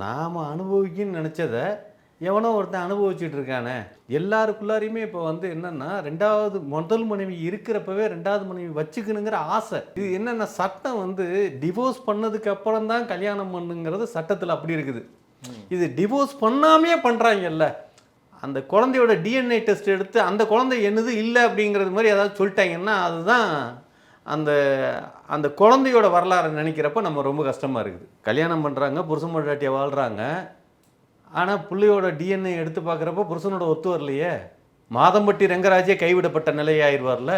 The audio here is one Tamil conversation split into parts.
நாம் அனுபவிக்கணும்னு நினச்சத எவனோ ஒருத்தன் அனுபவிச்சுட்டு இருக்கானே. எல்லாருக்குள்ளாரையுமே இப்போ வந்து என்னன்னா ரெண்டாவது முதல் மனைவி இருக்கிறப்பவே ரெண்டாவது மனைவி வச்சுக்கணுங்கிற ஆசை. இது என்னென்ன சட்டம் வந்து டிவோர்ஸ் பண்ணதுக்கு அப்புறம் தான் கல்யாணம் பண்ணுங்கிறது சட்டத்தில் அப்படி இருக்குது. இது டிவோர்ஸ் பண்ணாமே பண்ணுறாங்கல்ல அந்த குழந்தையோட டிஎன்ஏ டெஸ்ட் எடுத்து அந்த குழந்தை என்னது இல்லை அப்படிங்கிறது மாதிரி ஏதாவது சொல்லிட்டாங்கன்னா அதுதான் அந்த அந்த குழந்தையோட வரலாறை நினைக்கிறப்ப நம்ம ரொம்ப கஷ்டமாக இருக்குது. கல்யாணம் பண்ணுறாங்க புருஷன் பொண்டாட்டியை வாழ்கிறாங்க ஆனால் புள்ளையோட டிஎன்ஏ எடுத்து பார்க்குறப்ப புருஷனோட ஒத்து வரலையே. மாதம்பட்டி ரங்கராஜே கைவிடப்பட்ட நிலையாயிருவார்ல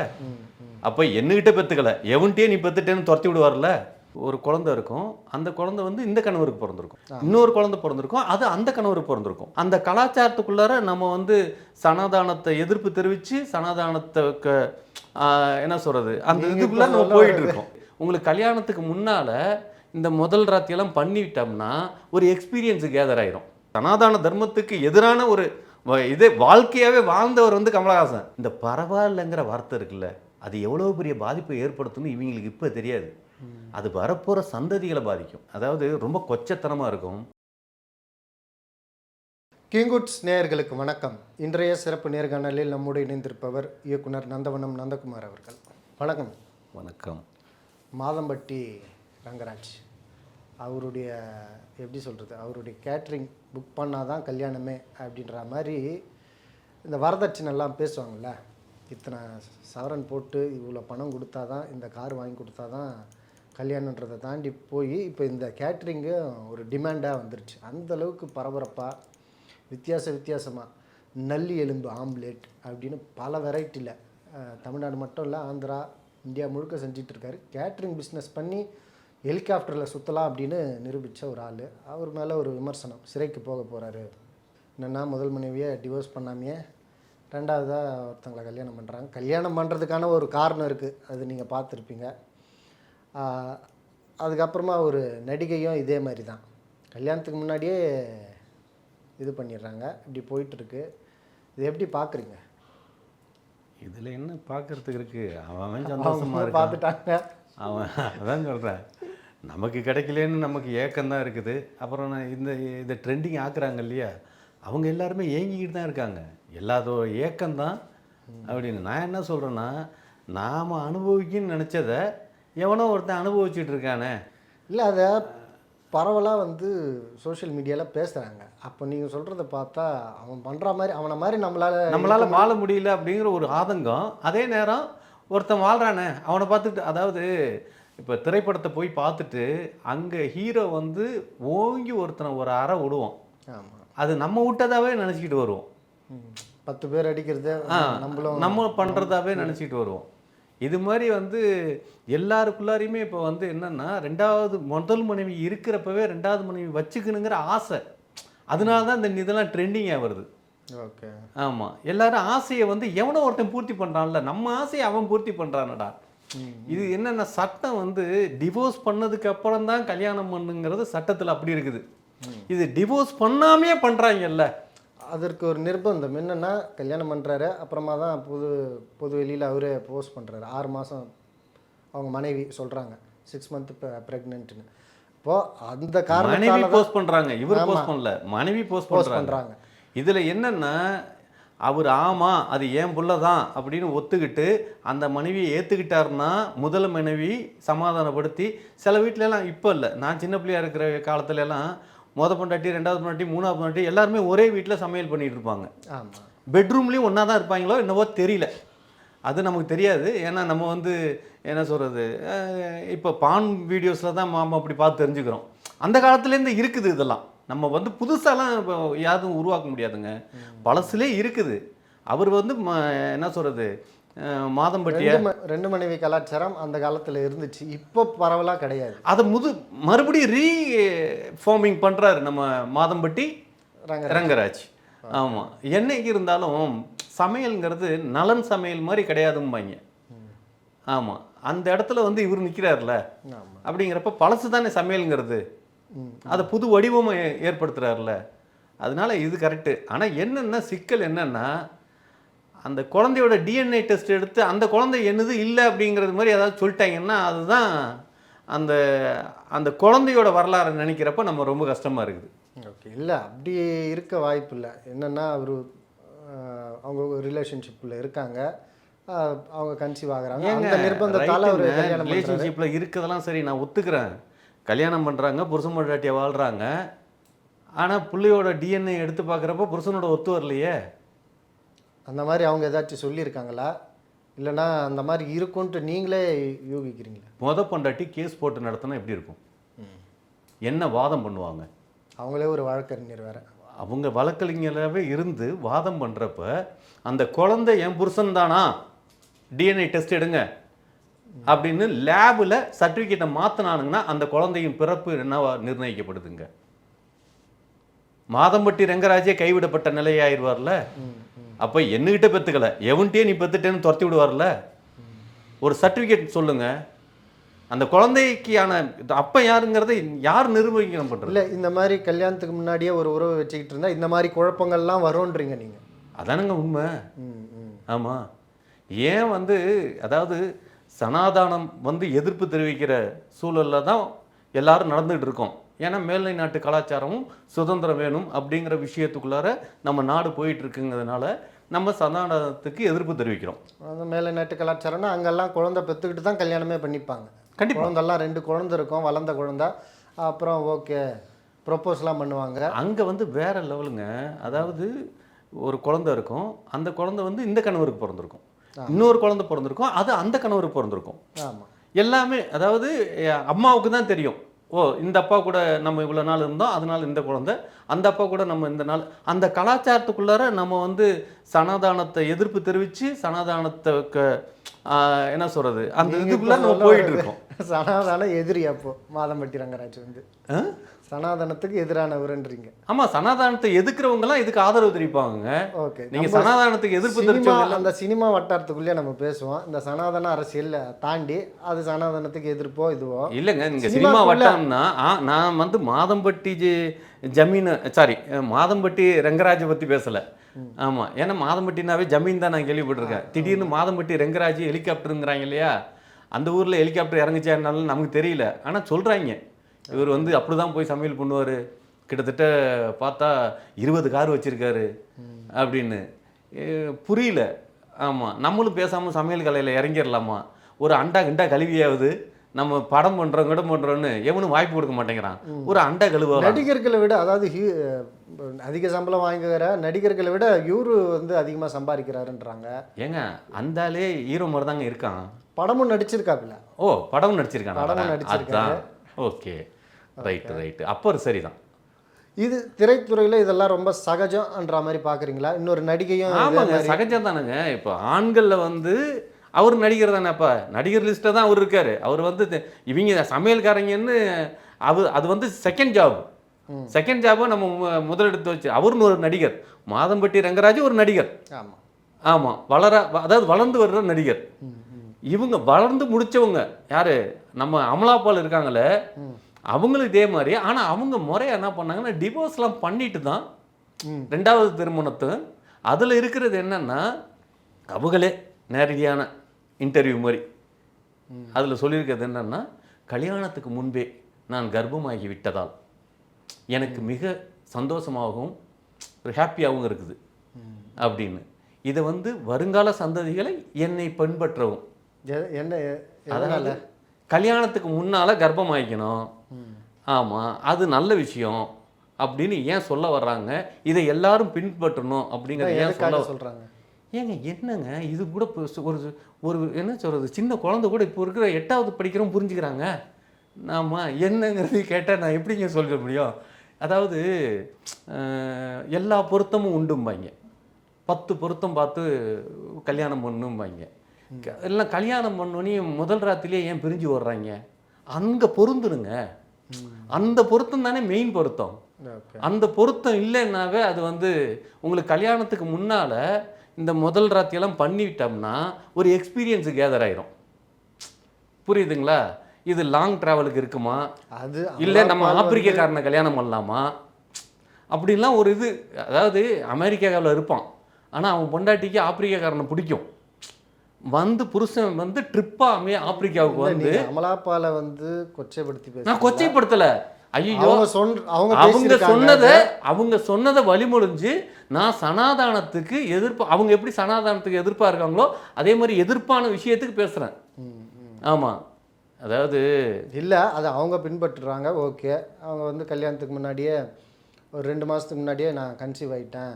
அப்போ என்னகிட்ட பெற்றுக்கல எவன்கிட்டயே நீ பெற்றுட்டேன்னு துரத்தி விடுவார்ல. ஒரு குழந்தை இருக்கும் அந்த குழந்தை வந்து இந்த கணவருக்கு பிறந்திருக்கும். இன்னொரு குழந்தை பிறந்திருக்கும் அது அந்த கணவருக்கு பிறந்திருக்கும். அந்த கலாச்சாரத்துக்குள்ளார நம்ம வந்து சனாதானத்தை எதிர்ப்பு தெரிவித்து சனாதானத்துக்கு என்ன சொல்றது? அந்த இதுக்குள்ள நம்ம போயிட்டு. இருக்கோம். உங்களுக்கு கல்யாணத்துக்கு முன்னால இந்த முதல் ராத்தியெல்லாம் பண்ணிட்டோம்னா ஒரு எக்ஸ்பீரியன்ஸ் கேதர் ஆயிரும். சனாதான தர்மத்துக்கு எதிரான ஒரு இதே வாழ்க்கையாவே வாழ்ந்தவர் வந்து கமலஹாசன். இந்த பரவாயில்லைங்கிற வார்த்தை இருக்குல்ல அது எவ்வளவு பெரிய பாதிப்பை ஏற்படுத்தும்னு இவங்களுக்கு இப்போ தெரியாது. அது வரப்போற சந்ததிகளை பாதிக்கும். அதாவது ரொம்ப கொச்சத்தனமா இருக்கும். கிங்குட்ஸ் நேயர்களுக்கு வணக்கம். இன்றைய சிறப்பு நேர்காணலில் நம்மோடு இணைந்திருப்பவர் இயக்குனர் நந்தவனம் நந்தகுமார் அவர்கள். வணக்கம். வணக்கம். மாதம்பட்டி ரங்கராஜ். அவருடைய எப்படி சொல்கிறது அவருடைய கேட்ரிங் புக் பண்ணால் தான் கல்யாணமே அப்படின்ற மாதிரி இந்த வரதட்சணைலாம் பேசுவாங்கள்ல இத்தனை சவரன் போட்டு இவ்வளோ பணம் கொடுத்தா தான் இந்த கார் வாங்கி கொடுத்தா தான் கல்யாணன்றதை தாண்டி போய் இப்போ இந்த கேட்ரிங்கு ஒரு டிமாண்டாக வந்துருச்சு. அந்தளவுக்கு பரபரப்பாக வித்தியாச வித்தியாசமாக நல்லி எலும்பு ஆம்லேட் அப்படின்னு பல வெரைட்டியில் தமிழ்நாடு மட்டும் இல்லை ஆந்திரா இந்தியா முழுக்க செஞ்சிட்ருக்காரு. கேட்ரிங் பிஸ்னஸ் பண்ணி ஹெலிகாப்டரில் சுற்றலாம் அப்படின்னு நிரூபித்த ஒரு ஆள். அவர் மேலே ஒரு விமர்சனம் சிறைக்கு போக போகிறாரு என்னென்னா முதல் மனைவியை டிவோர்ஸ் பண்ணாமையே ரெண்டாவதாக ஒருத்தங்களை கல்யாணம் பண்ணுறாங்க கல்யாணம் பண்ணுறதுக்கான ஒரு காரணம் இருக்குது அது நீங்கள் பார்த்துருப்பீங்க. அதுக்கப்புறமா ஒரு நடிகையும் இதே மாதிரி தான். கல்யாணத்துக்கு முன்னாடியே இது பண்ணிடுறாங்க. இப்படி போயிட்டுருக்கு. இது எப்படி பார்க்குறீங்க? இதுல என்ன பார்க்கறதுக்கு இருக்கு? அவன் அவன் சந்தோஷமா அவங்க இருக்கான். பார்த்துட்டாங்க. அவன் அதான் சொல்கிறேன் நமக்கு கிடைக்கலன்னு நமக்கு ஏக்கம் தான் இருக்குது. அப்புறம் நான் இந்த இதை ட்ரெண்டிங் ஆக்குறாங்க இல்லையா? அவங்க எல்லாருமே ஏங்கிக்கிட்டு தான் இருக்காங்க. எல்லாத்தோட ஏக்கம் தான் அப்படின்னு நான் என்ன சொல்கிறேன்னா நாம் அனுபவிக்கணும்னு நினச்சத எவனோ ஒருத்தன் அனுபவிச்சுட்டு இருக்கானே இல்லை அதை பரவலாக வந்து சோஷியல் மீடியாவில் பேசுகிறாங்க அப்போ நீங்கள் சொல்கிறத பார்த்தா அவன் பண்ணுற மாதிரி அவனை மாதிரி நம்மளால் நம்மளால் வாழ முடியல அப்படிங்கிற ஒரு ஆதங்கம். அதே நேரம் ஒருத்தன் வாழ்கிறானே அவனை பார்த்துட்டு அதாவது இப்போ திரைப்படத்தை போய் பார்த்துட்டு அங்கே ஹீரோ வந்து ஓங்கி ஒருத்தனை ஒரு அறை விடுவோம் ஆமாம் அது நம்ம விட்டதாவே நினச்சிக்கிட்டு வருவோம். பத்து பேர் அடிக்கிறது நம்மளும் நம்ம பண்ணுறதாவே நினச்சிட்டு வருவோம். இது மாதிரி வந்து எல்லாருக்குள்ளாரையுமே இப்போ வந்து என்னன்னா ரெண்டாவது முதல் மனைவி இருக்கிறப்பவே ரெண்டாவது மனைவி வச்சுக்கணுங்கிற ஆசை. அதனால தான் இந்த இதெல்லாம் ட்ரெண்டிங்காக வருது. ஓகே. ஆமாம் எல்லாரும் ஆசையை வந்து எவனோ ஒருத்தன் பூர்த்தி பண்ணுறான்ல நம்ம ஆசையை அவன் பூர்த்தி பண்ணுறானடா இது என்னென்ன சட்டம் வந்து டிவோர்ஸ் பண்ணதுக்கு அப்புறம் தான் கல்யாணம் பண்ணுங்கிறது சட்டத்தில் அப்படி இருக்குது. இது டிவோர்ஸ் பண்ணாமே பண்ணுறாங்கல்ல அதற்கு ஒரு நிர்பந்தம் என்னென்னா கல்யாணம் பண்ணுறாரு அப்புறமா தான் பொது பொது வெளியில் அவரே போஸ்ட் பண்ணுறாரு ஆறு மாதம் அவங்க மனைவி சொல்கிறாங்க சிக்ஸ் மந்த் ப்ரெக்னென்ட்னு இப்போது அந்த தான் போஸ்ட் பண்றாங்க. இவர். போஸ்ட் பண்ணல. மனைவி போஸ்ட் போஸ்ட் பண்றாங்க. பண்ணுறாங்க இதுல என்னன்னா அவர் ஆமா அது ஏன் புள்ள தான் அப்படின்னு ஒத்துக்கிட்டு அந்த மனைவியை ஏத்துக்கிட்டாருன்னா முதல் மனைவி சமாதானப்படுத்தி சில வீட்ல எல்லாம் இப்போ இல்லை. நான் சின்ன பிள்ளையா இருக்கிற காலத்துல எல்லாம் முத பொண்டாட்டி ரெண்டாவது பொண்டாட்டி மூணாவது பொண்டாட்டி எல்லாருமே ஒரே வீட்டில் சமையல் பண்ணிட்டு இருப்பாங்க. பெட்ரூம்லேயும் ஒன்றா தான் இருப்பாங்களோ என்னவோ தெரியல. அது நமக்கு தெரியாது. ஏன்னா நம்ம வந்து என்ன சொல்கிறது இப்போ பான் வீடியோஸில் தான் மாமா அப்படி பார்த்து தெரிஞ்சுக்கிறோம். அந்த காலத்துலேருந்து இருக்குது இதெல்லாம். நம்ம வந்து புதுசாலாம் இப்போ யாரும் உருவாக்க முடியாதுங்க. பழசுலே இருக்குது. அவர் வந்து ம- என்ன சொல்கிறது மாதம்பட்டிய. ரெண்டு மனைவி கலாச்சாரம் அந்த காலத்தில் இருந்துச்சு. இப்போ பரவலாக கிடையாது. அதை முது மறுபடியும் ரீ ஃபார்மிங் பண்ணுறாரு நம்ம மாதம்பட்டி ரங்க ரங்கராஜ். ஆமாம் என்னைக்கு இருந்தாலும் சமையல்ங்கிறது நலன் சமையல் மாதிரி கிடையாதும்பாங்க. ஆமாம் அந்த இடத்துல வந்து இவர் நிற்கிறாருல அப்படிங்கிறப்ப பழசு தானே சமையல்ங்கிறது. அதை புது வடிவமாக ஏ- ஏற்படுத்துறாருல. அதனால இது கரெக்டு ஆனால் என்னென்ன சிக்கல் என்னன்னா அந்த குழந்தையோட டிஎன்ஏ டெஸ்ட் எடுத்து அந்த குழந்தை என்னது இல்லை அப்படிங்கிறது மாதிரி ஏதாவது சொல்லிட்டாங்கன்னா அதுதான் அந்த அந்த குழந்தையோட வரலாறை நினைக்கிறப்ப நம்ம ரொம்ப கஷ்டமாக இருக்குது. ஓகே இல்லை அப்படி இருக்க வாய்ப்பு இல்லை என்னென்னா அவர் அவங்க ரிலேஷன்ஷிப்பில் இருக்காங்க. அவங்க கன்சீவ் ஆகுறாங்க. அந்த நிர்பந்தத்தால் பண்ணுறாரு ரிலேஷன்ஷிப்ல இருக்கிறதெல்லாம் சரி நான் ஒத்துக்கிறேன். கல்யாணம் பண்றாங்க புருஷன் பொண்டாட்டிய வாழ்றாங்க. ஆனா புள்ளையோட டிஎன்ஏ எடுத்து பார்க்குறப்ப புருஷனோட ஒத்து வரலையே. அந்த மாதிரி அவங்க ஏதாச்சும் சொல்லியிருக்காங்களா? இல்லைன்னா அந்த மாதிரி இருக்கும்ன்ட்டு நீங்களே யூகிக்கிறீங்களா? முத பொண்டாட்டி கேஸ் போட்டு நடத்தினா எப்படி இருக்கும்? என்ன வாதம் பண்ணுவாங்க? அவங்களே ஒரு வழக்கறிஞர் வேற. அவங்க வழக்கறிஞராகவே இருந்து வாதம் பண்ணுறப்ப அந்த குழந்தை என் புருஷன் தானா? டிஎன்ஏ டெஸ்ட் எடுங்க. அப்படின்னு லேபில் சர்டிஃபிகேட்டை மாற்றினானுங்கன்னா அந்த குழந்தையின் பிறப்பு என்னவா நிர்ணயிக்கப்படுதுங்க? மாதம்பட்டி ரெங்கராஜே கைவிடப்பட்ட நிலையாயிருவார்ல? அப்போ என்னகிட்ட பெற்றுக்கல எவன்கிட்டயே நீ பெற்றுட்டேன்னு துரத்தி விடுவார்ல? ஒரு சர்டிஃபிகேட் சொல்லுங்க. அந்த குழந்தைக்கான அப்போ யாருங்கிறதை யார் நிர்வகிக்கணும் பண்ணுறது இல்லை இந்த மாதிரி கல்யாணத்துக்கு முன்னாடியே ஒரு உறவை வச்சுக்கிட்டு இருந்தா இந்த மாதிரி குழப்பங்கள்லாம் வரும்ன்றீங்க நீங்கள் அதானுங்க உண்மை. ஆமாம் ஏன் வந்து அதாவது சனாதானம் வந்து எதிர்ப்பு தெரிவிக்கிற சூழலில் தான் எல்லாரும் நடந்துகிட்டு இருக்கோம். ஏன்னா மேலை நாட்டு கலாச்சாரமும் சுதந்திரம் வேணும் அப்படிங்கிற விஷயத்துக்குள்ளார நம்ம நாடு போயிட்டு இருக்குங்கிறதுனால நம்ம சனாதனத்துக்கு எதிர்ப்பு தெரிவிக்கிறோம். அந்த மேலை நாட்டு கலாச்சாரம்னா அங்கெல்லாம் குழந்தை பெற்றுக்கிட்டு தான் கல்யாணமே பண்ணிப்பாங்க. கண்டிப்பா. குழந்தெல்லாம் ரெண்டு குழந்தை இருக்கும் வளர்ந்த குழந்தை. அப்புறம் ஓகே ப்ரொப்போஸ்லாம் பண்ணுவாங்க. அங்கே வந்து வேற லெவலுங்க. அதாவது ஒரு குழந்தை இருக்கும் அந்த குழந்தை வந்து இந்த கணவருக்கு பிறந்திருக்கும். இன்னொரு குழந்தை பிறந்திருக்கும் அது அந்த கணவருக்கு பிறந்திருக்கும். ஆமாம் எல்லாமே அதாவது அம்மாவுக்கு தான் தெரியும். ஓ இந்த அப்பா கூட நம்ம இவ்வளோ நாள் இருந்தோம் அதனால இந்த குழந்தை. அந்த அப்பா கூட நம்ம இந்த நாள் அந்த கலாச்சாரத்துக்குள்ளார நம்ம வந்து சனாதானத்தை எதிர்ப்பு தெரிவித்து சனாதானத்துக்கு ஆஹ், என்ன சொல்றது? அந்த இதுக்குள்ள நம்ம போயிட்டு இருக்கோம். சனாதன எதிரி அப்போ மாதம்பட்டி ரங்கராஜ் வந்து? சனாதனத்துக்கு எதிரானவருன்றீங்க. ஆமா சனாதானத்தை எதிர்க்கிறவங்கலாம் இதுக்கு ஆதரவு தெரிவிப்பாங்க ஓகே நீங்க சனாதானத்துக்கு எதிர்ப்பு தெரிவிச்சவங்க அந்த சினிமா வட்டாரத்துக்குள்ளே நம்ம பேசுவோம். இந்த சனாதன அரசியல்ல தாண்டி அது சனாதனத்துக்கு எதிர்ப்போ இதுவோ? இல்லைங்க நீங்க சினிமா வட்டம்னா நான் வந்து மாதம்பட்டி ஜமீன் சாரி மாதம்பட்டி ரெங்கராஜை பத்தி பேசல. ஆமா ஏன்னா மாதம்பட்டினாவே ஜமீன் தான் நான் கேள்விப்பட்டிருக்கேன். திடீர்னு மாதம்பட்டி ரெங்கராஜ் ஹெலிகாப்டருங்கிறாங்க இல்லையா? அந்த ஊர்ல ஹெலிகாப்டர் இறங்குச்சா என்னாலும் நமக்கு தெரியல. ஆனா சொல்றாங்க. இவர் வந்து அப்படிதான் போய் சமையல் பண்ணுவாரு. கிட்டத்தட்ட பார்த்தா இருபது கார் வச்சிருக்காரு அப்படின்னு. புரியல. ஆமா நம்மளும் பேசாம சமையல் கலையில இறங்கிடலாமா ஒரு அண்டா கிண்டா கழுவியாவது நம்ம படம் பண்றோம் கிடம் பண்றோம்னு எவனும் வாய்ப்பு கொடுக்க மாட்டேங்கிறான். ஒரு அண்டா கழுவ. நடிகர்களை விட அதாவது ஹீ- அதிக சம்பளம் வாங்குகிற நடிகர்களை விட இவரு வந்து அதிகமா சம்பாதிக்கிறாருன்றாங்க. ஏங்க அந்த ஆளே ஹீரோ மாதிரி தாங்க இருக்கான். படமும் நடிச்சிருக்காப்புல ஓ படம் நடிச்சிருக்கான். படமும் நடிச்சிருக்காரு. ஓகே. ரைட் ரைட் அப்போ சரிதான். இது திரைத்துறையில இதெல்லாம் ரொம்ப சகஜம்ன்ற மாதிரி பாக்குறீங்களா? இன்னொரு நடிகையும் ஆமாங்க சகஜம் தானுங்க இப்போ ஆண்களில் வந்து அவர் நடிகர் தானேப்பா நடிகர் லிஸ்ட்டில் தான் அவர் இருக்காரு. அவர் வந்து இவங்க சமையல்காரங்கன்னு அவர் அது வந்து செகண்ட் ஜாப் செகண்ட் ஜாபை நம்ம முதலெடுத்து வச்சு அவருன்னு ஒரு நடிகர். மாதம்பட்டி ரங்கராஜ் ஒரு நடிகர். ஆமா. ஆமாம் வளர அதாவது வளர்ந்து வர்ற நடிகர். இவங்க வளர்ந்து முடிச்சவங்க யாரு? நம்ம அமலாபால் இருக்காங்களே. அவங்களும் இதே மாதிரி. ஆனால் அவங்க முறையா என்ன பண்ணாங்கன்னா டிவோர்ஸ்லாம் பண்ணிட்டு தான். ரெண்டாவது திருமணத்தை. அதில் இருக்கிறது என்னன்னா அவங்களே நேரடியான இன்டர்வியூ மாதிரி. அதில் சொல்லியிருக்கிறது என்னன்னா கல்யாணத்துக்கு முன்பே நான் கர்ப்பமாகி விட்டதால் எனக்கு மிக சந்தோஷமாகவும் ஒரு ஹாப்பியாகவும் இருக்குது. அப்படின்னு. இதை வந்து வருங்கால சந்ததிகளை என்னை பின்பற்றவும். என்ன அதனால கல்யாணத்துக்கு முன்னால கர்ப்பமாயிக்கணும் ஆமா அது நல்ல விஷயம் அப்படின்னு ஏன் சொல்ல வர்றாங்க? இதை எல்லாரும் பின்பற்றணும் அப்படிங்கறத ஏன் சொல்ல சொல்றாங்க. ஏங்க என்னங்க? இது கூட ஒரு ஒரு என்ன சொல்றது? சின்ன குழந்தை கூட இப்போ இருக்கிற எட்டாவது படிக்கிறோம் புரிஞ்சுக்கிறாங்க. ஆமா என்னங்கிறது கேட்டால் நான் எப்படிங்க சொல்ல முடியும்? அதாவது எல்லா பொருத்தமும் உண்டும்பாங்க. பத்து பொருத்தம் பார்த்து கல்யாணம் பண்ணும்பாங்க. எல்லாம் கல்யாணம் பண்ணோன்னே முதல் ராத்திரியே ஏன் பிரிஞ்சு வர்றாங்க அங்கே பொருந்துடுங்க அந்த பொருத்தம் தானே மெயின் பொருத்தம். அந்த பொருத்தம் இல்லைன்னாவே அது வந்து உங்களுக்கு கல்யாணத்துக்கு முன்னால இந்த முதல் ராத்தியெல்லாம் பண்ணிவிட்டோம்னா ஒரு எக்ஸ்பீரியன்ஸ் கேதர் ஆயிரும். புரியுதுங்களா? இது லாங் டிராவலுக்கு இருக்குமா? அது இல்லை நம்ம ஆப்பிரிக்காக்காரனை கல்யாணம் பண்ணலாமா? அப்படின்லாம் ஒரு இது அதாவது அமெரிக்காவில் இருப்பான். ஆனால் அவன் பொண்டாட்டிக்கு ஆப்பிரிக்காக்காரனை பிடிக்கும். வந்து புருஷன் வந்து ட்ரிப்பாக ஆப்பிரிக்காவுக்கு வந்து நீங்க அமலாபாலை வந்து கொச்சைப்படுத்தி நான் கொச்சைப்படுத்தல. ஐயோ அவங்க அவங்க. சொன்னதை அவங்க சொன்னதை வழிமொழிஞ்சு நான் சனாதானத்துக்கு எதிர்ப்பு அவங்க எப்படி சனாதானத்துக்கு எதிர்ப்பா இருக்காங்களோ அதே மாதிரி எதிர்ப்பான விஷயத்துக்கு பேசுறேன். ம், ம். ஆமா. அதாவது இல்லை அது அவங்க பின்பற்றுறாங்க ஓகே. அவங்க வந்து கல்யாணத்துக்கு முன்னாடியே ஒரு ரெண்டு மாதத்துக்கு முன்னாடியே நான் கன்சீவ் ஆகிட்டேன்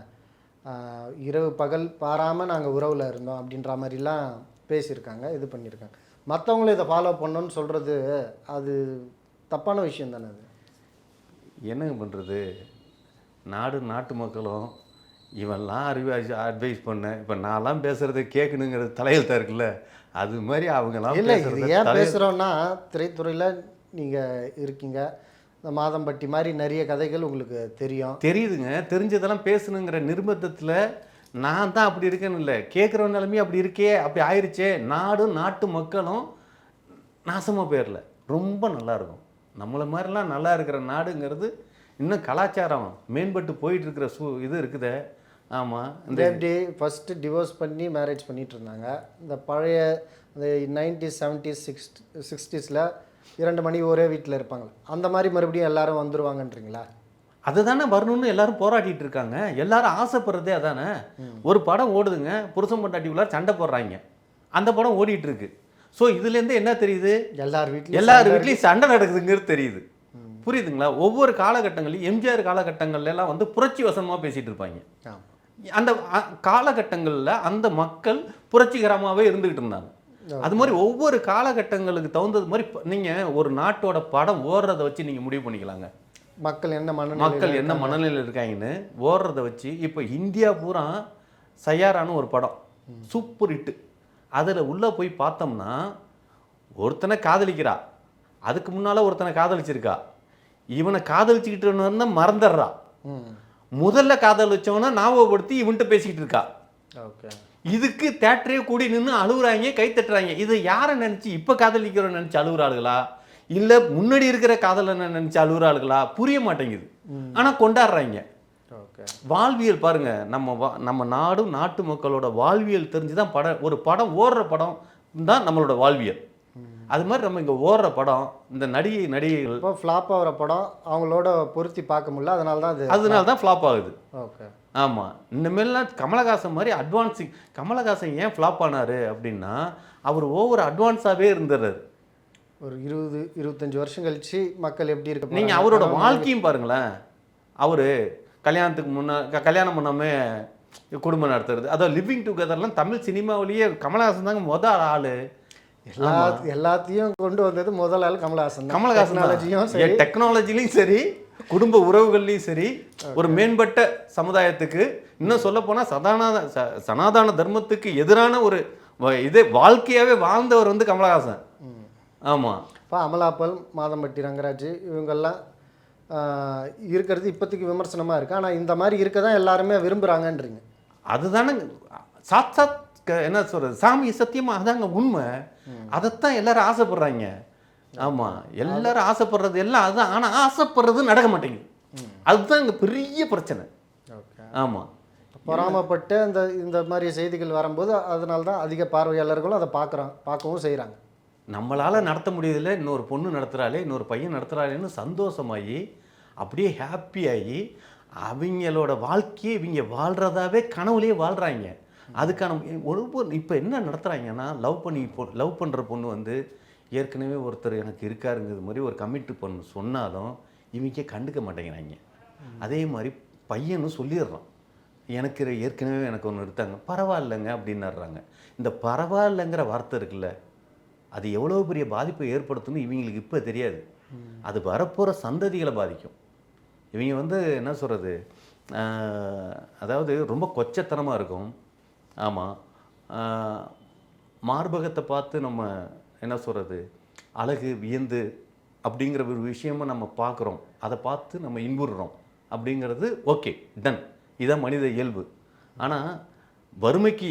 இரவு பகல் பாராமல் நாங்கள் உறவில் இருந்தோம் அப்படின்ற மாதிரிலாம் பேசியிருக்காங்க இது பண்ணியிருக்காங்க. மற்றவங்களும் இதை ஃபாலோ பண்ணணும்னு சொல்கிறது அது தப்பான விஷயம் தானே அது? என்னங்க பண்ணுறது நாடு நாட்டு மக்களும் இவன்லாம் அறிவாய்ஸ் அட்வைஸ் பண்ண இப்போ நான்லாம் பேசுகிறத கேட்கணுங்கிறது தலையெழுத்தா இருக்குல்ல? அது மாதிரி அவங்கெல்லாம் இல்லை இது ஏன் பேசுகிறோன்னா திரைத்துறையில் நீங்கள் இருக்கீங்க இந்த மாதம்பட்டி மாதிரி நிறைய கதைகள் உங்களுக்கு தெரியும். தெரியுதுங்க. தெரிஞ்சதெல்லாம் பேசணுங்கிற நிர்பந்தத்தில் நான் தான் அப்படி இருக்கேன்னு இல்லை. கேட்குற நிலைமையும் அப்படி இருக்கே அப்படி ஆயிருச்சே. நாடும் நாட்டு மக்களும் நாசமாக போயிடல ரொம்ப நல்லா இருக்கும் நம்மளை மாதிரிலாம் நல்லா இருக்கிற நாடுங்கிறது இன்னும் கலாச்சாரம் மேம்பட்டு போயிட்டு இருக்கிற சூ இது இருக்குதே. ஆமாம் இந்த எப்படி ஃபஸ்ட்டு டிவோர்ஸ் பண்ணி மேரேஜ் பண்ணிட்டு இருந்தாங்க இந்த பழைய இந்த நைன்டிஸ் செவன்டிஸ் சிக்ஸ் சிக்ஸ்டீஸில் இரண்டு மணி ஒரே வீட்டில் இருப்பாங்க. அந்த மாதிரி மறுபடியும் எல்லாரும் வந்துருவாங்கன்றீங்களா? அதுதானே வரணும்னு எல்லாரும் போராடிட்டு இருக்காங்க. எல்லாரும் ஆசைப்படுறதே அதானே? ஒரு படம் ஓடுதுங்க புருஷன் பொண்டாட்டிக்குள்ளார சண்டை போடுறாங்க. அந்த படம் ஓடிட்டு இருக்கு ஸோ இதுலேருந்து என்ன தெரியுது? எல்லார் வீட்லையும் எல்லார் வீட்லேயும் சண்டை நடக்குதுங்கிறது தெரியுது. புரியுதுங்களா? ஒவ்வொரு காலகட்டங்களையும் எம்ஜிஆர் காலகட்டங்கள்ல எல்லாம் வந்து புரட்சி வசனமாக பேசிட்டு இருப்பாங்க. அந்த காலகட்டங்கள்ல அந்த மக்கள் புரட்சிகரமாகவே இருந்துகிட்டு இருந்தாங்க. அது மாதிரி ஒவ்வொரு காலகட்டங்களுக்கு தகுந்தது மாதிரி ப- நீங்க ஒரு நாட்டோட படம் ஓடுறத வச்சு நீங்க முடிவு பண்ணிக்கலாங்க. மக்கள் என்ன மனநிலை மக்கள் என்ன மனநிலையில் இருக்காங்கன்னு ஓடுறத வச்சு இப்போ இந்தியா பூரா சையாரான்னு ஒரு படம் சூப்பர் ஹிட்டு. அதில் உள்ளே போய் பார்த்தோம்னா ஒருத்தனை காதலிக்கிறா. அதுக்கு முன்னால் ஒருத்தனை காதலிச்சிருக்கா. இவனை காதலிச்சுக்கிட்டு மறந்துடுறா. முதல்ல காதலிச்சவனை ஞாபகப்படுத்தி இவன்கிட்ட பேசிக்கிட்டு இருக்கா. ஓகே. இதுக்கு தேட்டரே கூடி நின்று அழுகுறாங்க கை தட்டுறாங்க. இது யாரை நினச்சி இப்போ காதலிக்கிறோம் நினச்சி அழுகுறாளுகளா இல்லை முன்னாடி இருக்கிற காதலனை நினச்சி அழுகுறாளுகளா புரிய மாட்டேங்குது. ஆனால் கொண்டாடுறாங்க. ஓகே. வாழ்வியல் பாருங்க நம்ம வா நம்ம நாடும் நாட்டு மக்களோட வாழ்வியல் தெரிஞ்சு தான் படம் ஒரு படம் ஓடுற படம் தான் நம்மளோட வாழ்வியல். அது மாதிரி நம்ம இங்கே ஓடுற படம் இந்த நடிகை நடிகைகள். இப்போ ஃப்ளாப் ஆகிற படம் அவங்களோட பொருத்தி பார்க்க முடியல அதனால தான் அது அதனால தான் ஃப்ளாப் ஆகுது. ஓகே. ஆமாம் இனிமேல்லாம் கமலஹாசன் மாதிரி அட்வான்ஸிங் கமலஹாசன் ஏன் ஃப்ளாப் ஆனாரு அப்படின்னா அவர் ஓவர் அட்வான்ஸாகவே இருந்துடுறாரு ஒரு இருபது இருபத்தஞ்சு வருஷம் கழிச்சு மக்கள் எப்படி இருக்க நீங்கள்? அவரோட வாழ்க்கையும் பாருங்களேன். அவர் கல்யாணத்துக்கு முன்னா கல்யாணம் பண்ணாமே குடும்பம் நடத்துறது. அதாவது லிவிங் டுகெதர்லாம் தமிழ் சினிமாவிலேயே கமலஹாசன் தாங்க மொதல் ஆள். எல்லா எல்லாத்தையும் கொண்டு வந்தது முதல் ஆள் கமலஹாசன் தான். கமலஹாசன் டெக்னாலஜியும் சரி. டெக்னாலஜிலையும் சரி குடும்ப உறவுகள்லையும் சரி ஒரு மேம்பட்ட சமுதாயத்துக்கு இன்னும் சொல்ல போனால் சதானாத ச- சனாதன தர்மத்துக்கு எதிரான ஒரு இது வாழ்க்கையாவே வாழ்ந்தவர் வந்து கமலஹாசன். ஆமா. இப்போ அமலாப்பல் மாதம்பட்டி ரங்கராஜ் இவங்கெல்லாம் இருக்கிறது இப்போதைக்கு விமர்சனமாக இருக்குது ஆனால் இந்த மாதிரி இருக்க தான் எல்லாருமே விரும்புகிறாங்கன்றீங்க அதுதானே சாத் சாத் என்ன சொல்றது? சாமி சத்தியமா அதாங்க உண்மை. அதைத்தான் எல்லாரும் ஆசைப்படுறாங்க. ஆமா. எல்லாரும் ஆசைப்படுறது எல்லாம் அதுதான். ஆனா ஆசைப்படுறது நடக்க மாட்டேங்குது. அதுதான் இங்க பெரிய பிரச்சனை. ஓகே. ஆமா. பொறாமப்பட்டு இந்த இந்த மாதிரி செய்திகள் வரும்போது அதனால தான் அதிக பார்வையாளர்களும் அதை பார்க்குறாங்க பார்க்கவும் செய்கிறாங்க. நம்மளால நடத்த முடியதில்ல இன்னொரு பொண்ணு நடத்துறாளே இன்னொரு பையன் நடத்துறாளேன்னு சந்தோஷமாகி அப்படியே ஹாப்பியாகி அவங்களோட வாழ்க்கையை இவங்க வாழ்றதாவே கனவுலயே வாழ்றாங்க. அதுக்கான ஒரு இப்போ என்ன நடத்துகிறாங்கன்னா லவ் பண்ணி லவ் பண்ணுற பொண்ணு வந்து ஏற்கனவே ஒருத்தர் எனக்கு இருக்காருங்கிறது மாதிரி ஒரு கமிட் பொண்ணு சொன்னாலும் இவங்க கண்டுக்க மாட்டேங்கிறாங்க. அதே மாதிரி பையனும் சொல்லிடுறான். எனக்கு ஏற்கனவே எனக்கு ஒன்று எடுத்தாங்க பரவாயில்லைங்க அப்படின்னுறாங்க. இந்த பரவாயில்லைங்கிற வார்த்தை இருக்குல்ல அது எவ்வளோ பெரிய பாதிப்பை ஏற்படுத்தும்னு இவங்களுக்கு இப்போ தெரியாது. அது வரப்போகிற சந்ததிகளை பாதிக்கும். இவங்க வந்து என்ன சொல்கிறது அதாவது ரொம்ப கொச்சத்தனமாக இருக்கும். ஆமாம் மார்பகத்தை பார்த்து நம்ம என்ன சொல்கிறது அழகு வியந்து அப்படிங்கிற ஒரு விஷயமா நம்ம பார்க்குறோம். அதை பார்த்து நம்ம இன்புறுறோம். அப்படிங்கிறது ஓகே டன். இதான் மனித இயல்பு. ஆனால் வறுமைக்கு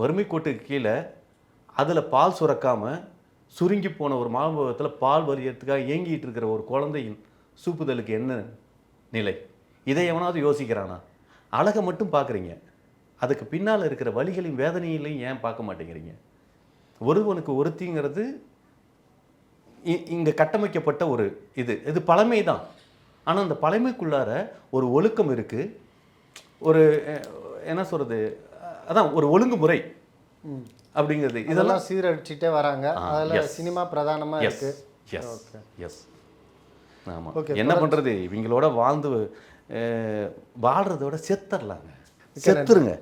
வறுமை கோட்டுக்கு கீழே அதில் பால் சுரக்காமல் சுருங்கி போன ஒரு மார்பகத்தில் பால் வரியத்துக்காக ஏங்கிட்டு இருக்கிற ஒரு குழந்தையின் சூப்புதலுக்கு என்ன நிலை? இதை எவனாவது யோசிக்கிறானா? அழகை மட்டும் பார்க்குறீங்க. அதுக்கு பின்னால் இருக்கிற வலிகளையும் வேதனைகளையும் ஏன் பார்க்க மாட்டேங்கிறீங்க? ஒருவனுக்கு ஒருத்திங்கிறது இங்க கட்டமைக்கப்பட்ட ஒரு இது. இது பழமை தான் ஆனால் அந்த பழமைக்குள்ளார ஒரு ஒழுக்கம் இருக்குது ஒரு என்ன சொல்கிறது அதான் ஒரு ஒழுங்குமுறை அப்படிங்கிறது. இதெல்லாம் சீரழிச்சிட்டே வராங்க. ஆ, அதில் yes. சினிமா பிரதானமாக எஸ் இருக்கு. எஸ். எஸ் ஆமாம் என்ன பண்ணுறது இவங்களோட வாழ்ந்து விட செத்துடலாங்க செத்துருங்க.